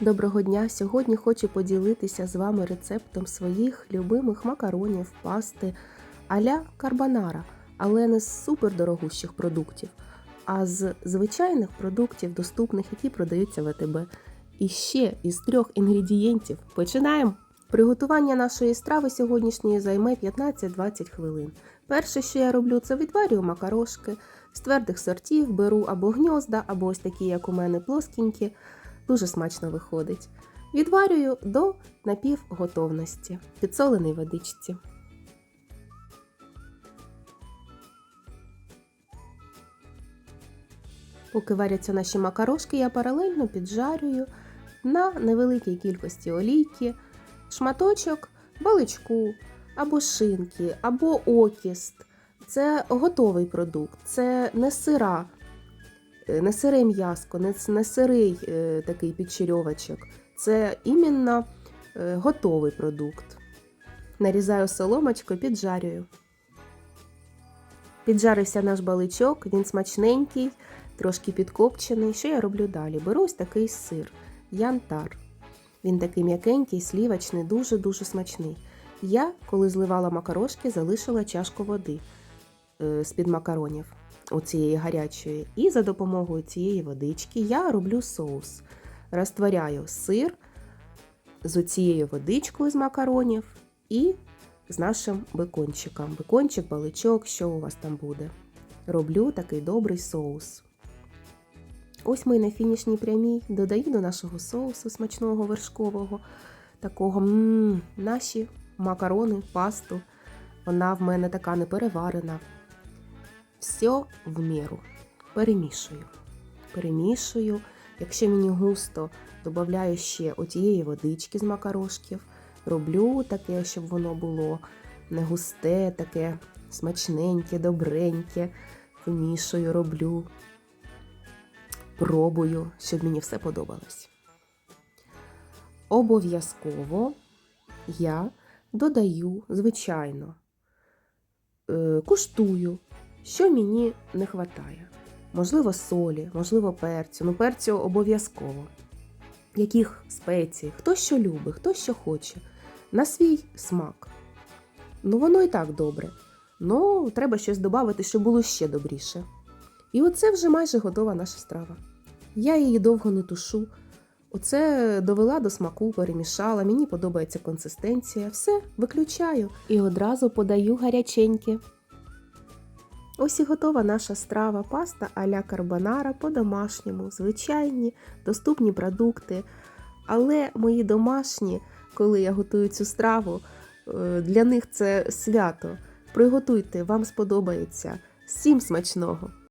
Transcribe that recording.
Доброго дня! Сьогодні хочу поділитися з вами рецептом своїх любимих макаронів, пасти а-ля карбонара, але не з супердорогущих продуктів, а з звичайних продуктів, доступних, які продаються в АТБ. І ще із трьох інгредієнтів. Починаємо! Приготування нашої страви сьогоднішньої займе 15-20 хвилин. Перше, що я роблю, це відварюю макарошки. З твердих сортів беру або гньозда, або ось такі, як у мене, плоскінькі. Дуже смачно виходить. Відварюю до напівготовності, підсоленій водичці. Поки варяться наші макарошки, я паралельно піджарюю на невеликій кількості олійки, шматочок баличку, або шинки, або окіст. Це готовий продукт, це не сира, не сире м'яско, не, сирий е, такий підчерьовочок. Це іменно е, готовий продукт. Нарізаю соломочку, піджарюю. Піджарився наш баличок, він смачненький, трошки підкопчений. Що я роблю далі? Беру ось такий сир, янтар. Він такий м'якенький, слівочний, дуже-дуже смачний. Я, коли зливала макарошки, залишила чашку води е, з-під макаронів у цієї гарячої. І за допомогою цієї водички я роблю соус. Розтворяю сир з цією водичкою з макаронів і з нашим бекончиком. Бекончик, баличок, що у вас там буде. Роблю такий добрий соус. Ось ми на фінішній прямій додаю до нашого соусу смачного вершкового, такого м-м, наші макарони, пасту. Вона в мене така непереварена. Все в міру. Перемішую. Перемішую. Якщо мені густо, додаю ще отієї водички з макарошків. Роблю таке, щоб воно було не густе, таке смачненьке, добреньке. Вмішую, роблю. Пробую, щоб мені все подобалось. Обов'язково я додаю, звичайно, е, куштую, що мені не вистачає. Можливо, солі, можливо, перцю. Ну, перцю обов'язково. Яких спецій, хто що любить, хто що хоче. На свій смак. Ну, воно і так добре. Ну, треба щось додати, щоб було ще добріше. І оце вже майже готова наша страва. Я її довго не тушу. Оце довела до смаку, перемішала, мені подобається консистенція. Все, виключаю і одразу подаю гаряченьке. Ось і готова наша страва паста а-ля карбонара по-домашньому, звичайні, доступні продукти. Але мої домашні, коли я готую цю страву, е, для них це свято. Приготуйте, вам сподобається. Всім смачного!